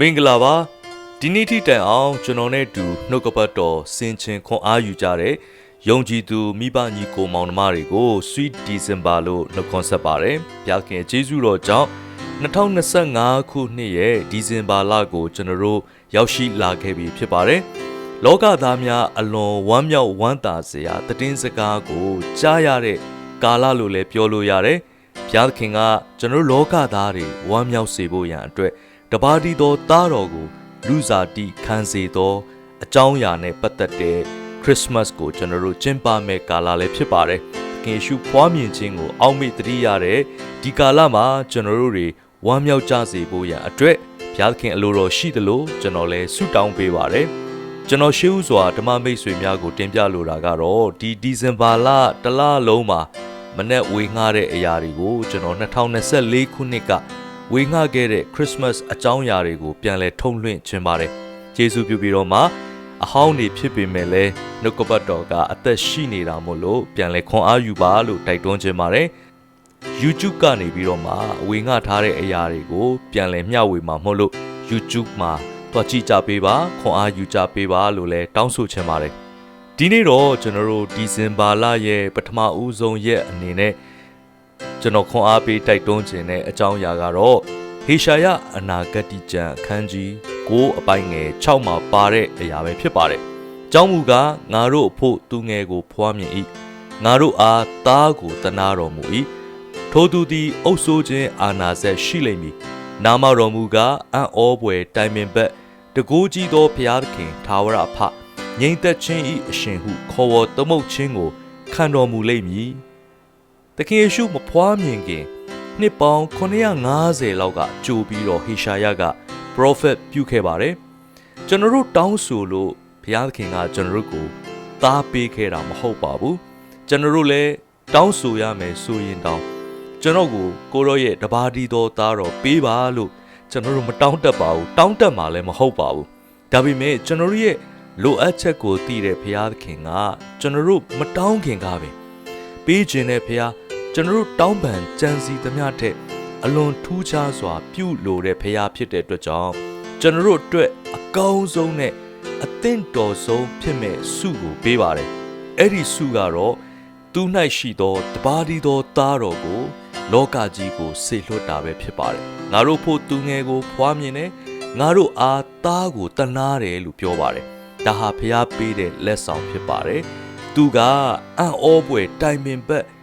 မင်္ဂလာပါဒီနေ့ထိတိုင်အောင်ကျွန်တော်နဲ့အတူနှုတ်ကပတ်တော်ဆင်ခြင်ခွန်အားယူကြတဲ့ယုံကြည်သူမိဘညီကိုမောင်နှမတွေကို Sweet December လို့နှုတ်ခွန်းဆက်ပါတယ်။ဘုရားခင်ကျေးဇူးတော်ကြောင့်2025ခုနှစ်ရဲ့ဒီဇင်ဘာလကိုကျွန်တော်တို့ရောက်ရှိလာခဲ့ပြီဖြစ်ပါတယ်။လောကသားများအလွန်ဝမ်းမြောက်ဝမ်းသာစရာတည်င်းစကားကိုကြားရတဲ့ကာလလို့လည်းပြောလို့ရတယ်။ဘုရားခင်ကကျွန်တော်တို့လောကသားတွေဝမ်းမြောက်စေဖို့ရန်အတွက် တပါးတီတော်သားတော်ကို လူစားတိခံစေသော အကြောင်းအရာနဲ့ပတ်သက်တဲ့ခရစ်မတ်ကိုကျွန်တော်တို့ကျင်းပမဲ့ကာလလည်းဖြစ်ပါတယ်။ခင်ရှုဖွားမြင်ခြင်းကိုအောက်မေ့တတိရတဲ့ဒီကာလမှာကျွန်တော်တို့တွေဝမ်းမြောက်ကြစေဖို့ရန်အတွက်ဘုရားခင်အလိုတော်ရှိသလိုကျွန်တော်လည်းဆုတောင်းပေးပါတယ်။ကျွန်တော်ရှေးဥစွာဓမ္မမိတ်ဆွေများကိုတင်ပြလိုတာကတော့ဒီဒီဇင်ဘာလတစ်လလုံးမှာမနေ့ဝေငှတဲ့အရာတွေကိုကျွန်တော်2024ခုနှစ်က ဝေငှခဲ့တဲ့ Christmas အကြောင်းအရာတွေကိုပြန်လည်ထုံလွှင့်ခြင်းပါတယ်။ယေရှုပြုပြီးတော့မှအဟောင်းနေဖြစ်ပေမဲ့လည်းနှုတ်ကပတ်တော်ကအသက်ရှိနေတာမို့လို့ပြန်လည်ခွန်အားယူပါလို့တိုက်တွန်းခြင်းပါတယ်။ YouTube ကနေပြီးတော့မှဝေငှထားတဲ့အရာတွေကိုပြန်လည်မျှဝေမှာမဟုတ်လို့ YouTube မှာတွားကြည့်ကြပေးပါခွန်အားယူကြပေးပါလို့လည်းတောင်းဆိုချင်ပါတယ်။ဒီနေ့တော့ကျွန်တော်တို့ဒီဇင်ဘာလရဲ့ပထမဦးဆုံးရက်အနေနဲ့ ကျွန်တော်ခွန်အားပေးတိုက်တွန်းခြင်းတဲ့အကြောင်းအရာကတော့ဟေရှာယအနာဂတိကျမ်းအခန်းကြီး9အပိုင်းငယ်6မှာပါတဲ့အရာပဲဖြစ်ပါတယ်။ကျောင်းမူကားငါတို့အဖို့သူငယ်ကိုဖွားမြင်၏ငါတို့အားသားကိုတနာတော်မူ၏ထိုသူသည်အုပ်ဆိုးခြင်းအာနာစက်ရှိလိမ့်မည်။နာမတော်မူကားအံ့ဩပွေတိုင်ပင်ဘက်တကိုးကြီးသောဘုရားသခင်သာဝရအဖငြိမ်သက်ခြင်းဤအရှင်ဟုခေါ်ဝေါ်သမုတ်ခြင်းကိုခံတော်မူလိမ့်မည်။ သခင်ယေရှုမဖွားမြင်ခင်နှစ်ပေါင်း950လောက်ကကြိုပြီးတော့ဟေရှာယက prophet ပြုခဲ့ပါတယ်။ကျွန်တော်တို့တောင်းဆိုလို့ဘုရားသခင်ကကျွန်တော်တို့ကိုသားပေးခဲ့တာမဟုတ်ပါဘူး။ကျွန်တော်တို့လည်းတောင်းဆိုရမယ်ဆိုရင်တောင်းကျွန်တော်ကိုကိုရောရဲ့တပါးတီတော်သားတော်ပေးပါလို့ကျွန်တော်တို့မတောင်းတတ်ပါဘူး။တောင်းတတ်မှာလည်းမဟုတ်ပါဘူး။ဒါပေမဲ့ကျွန်တော်တို့ရဲ့လိုအပ်ချက်ကိုသိတဲ့ဘုရားသခင်ကကျွန်တော်တို့မတောင်းခင်ကားပဲပေးခြင်းတဲ့ဘုရား ကျွန်တော်တို့တောင်းပန်ကြံစီသမျှထက်အလွန်ထူးခြားစွာ ပြုလိုတဲ့ဖရာဖြစ်တဲ့အတွက်ကြောင့်ကျွန်တော်တို့အတွက်အကောင်းဆုံးနဲ့အသင့်တော်ဆုံးဖြစ်မဲ့ဆုကိုပေးပါတယ်။အဲ့ဒီဆုကတော့သူ၌ရှိသောတပါးဒီသောသားတော်ကို လောကကြီးကိုဆေလွတ်တာပဲဖြစ်ပါတယ်။ငါတို့ဖို့သူငယ်ကိုဖွားမြင်တယ်ငါတို့အားသားကိုတနာတယ်လို့ပြောပါတယ်။ဒါဟာဖရာပေးတဲ့လက်ဆောင်ဖြစ်ပါတယ်။သူကအံ့ဩပွေတိုင်ပင်ဘက်တ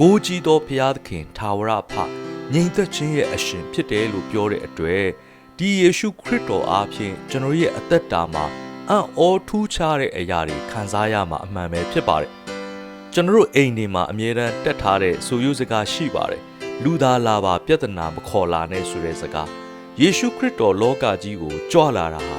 ကိုးကြီးသောဘုရားသခင်ထာဝရဖငြိမ်သက်ခြင်းရဲ့အရှင်ဖြစ်တယ်လို့ပြောတဲ့အတွက်ဒီယေရှုခရစ်တော်အားဖြင့်ကျွန်တော်ရဲ့အသက်တာမှာအံ့ဩထူးခြားတဲ့အရာတွေခံစားရမှာအမှန်ပဲဖြစ်ပါတယ်ကျွန်တော်တို့အိမ်တွေမှာအမြဲတမ်းတက်ထားတဲ့ဆိုရိုးစကားရှိပါတယ်လူသားလာပါပြဿနာမခေါ်လာနဲ့ဆိုတဲ့စကားယေရှုခရစ်တော်လောကကြီးကိုကြွလာတာဟာ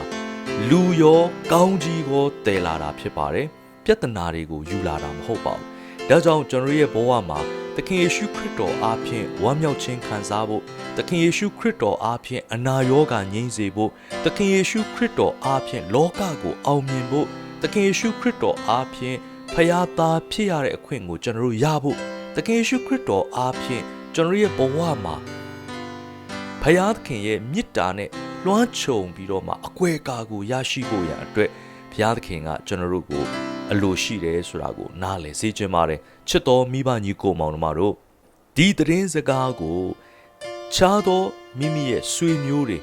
လူရောကောင်းကြီးကိုတည်လာတာဖြစ်ပါတယ်ပြဿနာတွေကိုယူလာတာမဟုတ်ပါဘူး ဒါကြောင့်ကျွန်တော်ရဲ့ဘဝမှာသခင်ယေရှုခရစ်တော်အားဖြင့်ဝမ်းမြောက်ခြင်းခံစားဖို့သခင်ယေရှုခရစ်တော်အားဖြင့်အနာရောဂါငြိမ်းစေဖို့သခင်ယေရှုခရစ်တော်အားဖြင့်လောကကိုအောင်မြင်ဖို့သခင်ယေရှုခရစ်တော်အားဖြင့်ဖယားသားဖြစ်ရတဲ့အခွင့်ကိုကျွန်တော်တို့ရဖို့သခင်ယေရှုခရစ်တော်အားဖြင့်ကျွန်တော်ရဲ့ဘဝမှာဖယားသခင်ရဲ့မေတ္တာနဲ့လွှမ်းခြုံပြီးတော့မှအကွယ်အကာကိုရရှိဖို့ရန်အတွက်ဘုရားသခင်ကကျွန်တော်တို့ကို အလိုရှိတယ်ဆိုတာကိုနားလည်စေချင်ပါတယ်ချစ်တော်မိဘညီကိုမောင်နှမတို့ဒီသတင်းစကားကိုခြားသောမိမိရဲ့ဆွေမျိုးတွေ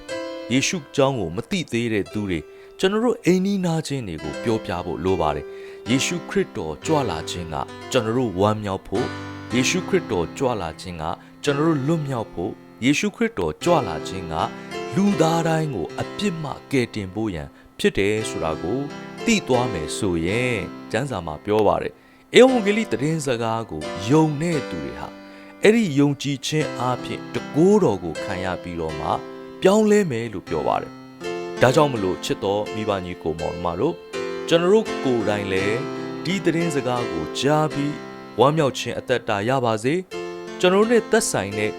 ယေရှုကြောင်းကိုမသိသေးတဲ့သူတွေကျွန်တော်တို့အိမ်နီးနားချင်းတွေကိုပြောပြဖို့လိုပါတယ်ယေရှုခရစ်တော်ကြွလာခြင်းကကျွန်တော်တို့ဝမ်းမြောက်ဖို့ယေရှုခရစ်တော်ကြွလာခြင်းကကျွန်တော်တို့လွတ်မြောက်ဖို့ယေရှုခရစ်တော်ကြွလာခြင်းကလူသားတိုင်းကိုအပြစ်မှကယ်တင်ဖို့ရန်ဖြစ်တယ်ဆိုတာကို သိသွားမယ်ဆိုရင်ကျမ်းစာမှာပြောပါတယ်အေဝံဂေလိသတင်းစကားကိုယုံတဲ့သူတွေဟာအဲ့ဒီယုံကြည်ခြင်းအပြင်တကိုးတော်ကိုခံရပြီးတော့မှပြောင်းလဲမယ်လို့ပြောပါတယ်ဒါကြောင့်မလို့ချစ်တော်မိဘညီကိုမောင်မတို့ကျွန်တော်တို့ကိုယ်တိုင်လည်းဒီသတင်းစကားကိုကြားပြီးဝမ်းမြောက်ခြင်းအသက်တာရပါစေကျွန်တော်တို့နဲ့သက်ဆိုင်တဲ့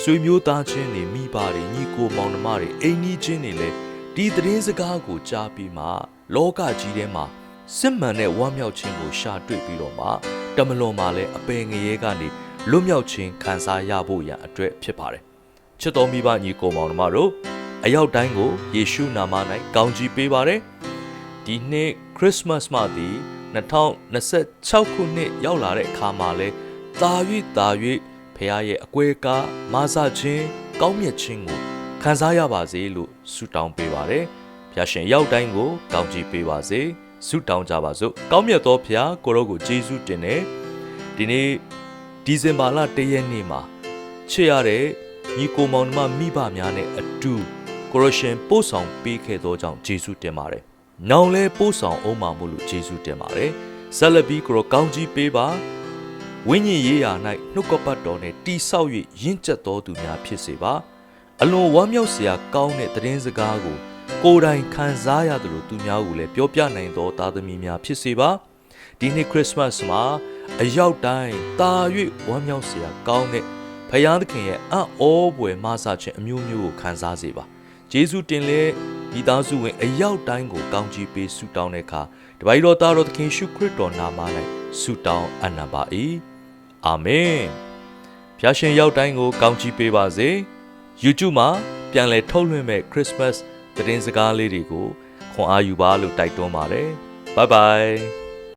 ဆွေမျိုးသားချင်းတွေမိဘတွေညီကိုမောင်နှမတွေအိမ်ကြီးချင်းတွေလည်းဒီသတင်းစကားကိုကြားပြီးမှ လောကကြီးထဲမှာစစ်မှန်တဲ့ဝမ်းမြောက်ခြင်းကိုရှာတွေ့ပြီးတော့မှတမလွန်မှာလည်းအပင်ငရဲကနေလွတ်မြောက်ခြင်းခံစားရဖို့ရန်အတွက်ဖြစ်ပါတယ်ချစ်တော်မိဘညီကိုမောင်နှမတို့အရောက်တိုင်းကိုယေရှုနာမ၌ကောင်းချီးပေးပါတယ်ဒီနှစ်ခရစ်မတ်မှသည်2026ခုနှစ်ရောက်လာတဲ့အခါမှာလဲတာ၍တာ၍ဖခင်ရဲ့အကွဲကားမဆခြင်းကောင်းမြတ်ခြင်းကိုခံစားရပါစေလို့ဆုတောင်းပေးပါတယ် ဖခင်ရှင်ရောက်တိုင်းကိုကောင်းချီးပေးပါစေဆုတောင်းကြပါစို့ကောင်းမြတ်သောဖခင်ကိုရောကိုယေရှုတင်တယ်ဒီနေ့ဒီဇင်ဘာလ၁ရက်နေ့မှာချစ်ရတဲ့ညီကိုမောင်နှမမိဘများနဲ့အတူကိုရရှင်ပို့ဆောင်ပေးခဲ့သောကြောင့်ယေရှုတင်ပါတယ်။နောင်လဲပို့ဆောင်အောင်မှာမို့လို့ယေရှုတင်ပါတယ်။ဆက်လက်ပြီးကိုရောကောင်းကြီးပေးပါဝိညာဉ်ရေးရာ၌နှုတ်ကပတ်တော်နဲ့တိဆောက်၍ရင့်ကျက်တော်သူများဖြစ်စေပါ။အလွန်ဝမ်းမြောက်စရာကောင်းတဲ့သတင်းစကားကို ကိုယ်တိုင်ခံစားရတယ်လို့သူများကိုလည်းပြောပြနိုင်သောသားသမီးများဖြစ်စေပါ။ဒီနှစ်ခရစ်စမတ်မှာအရောက်တိုင်းတာ၍ဝမ်းမြောက်စရာကောင်းတဲ့ဖယားသခင်ရဲ့အံ့ဩဖွယ်မဆခြင်းအမျိုးမျိုးကိုခံစားစေပါဂျေဇုတင်လေမိသားစုဝင်အရောက်တိုင်းကိုကောင်းချီးပေးဆုတောင်းတဲ့အခါတပါးတော်သားတော်သခင်ရှုခရစ်တော်နာမ၌ဆုတောင်းအပ်နာပါ၏အာမင်ဖျားရှင်ရောက်တိုင်းကိုကောင်းချီးပေးပါစေ YouTube မှာပြန်လည်ထုတ်လွှင့်မဲ့ Christmas သတင်းစကားလေးတွေကိုခွန်အားယူပါလို့တိုက်တွန်းပါတယ် Bye bye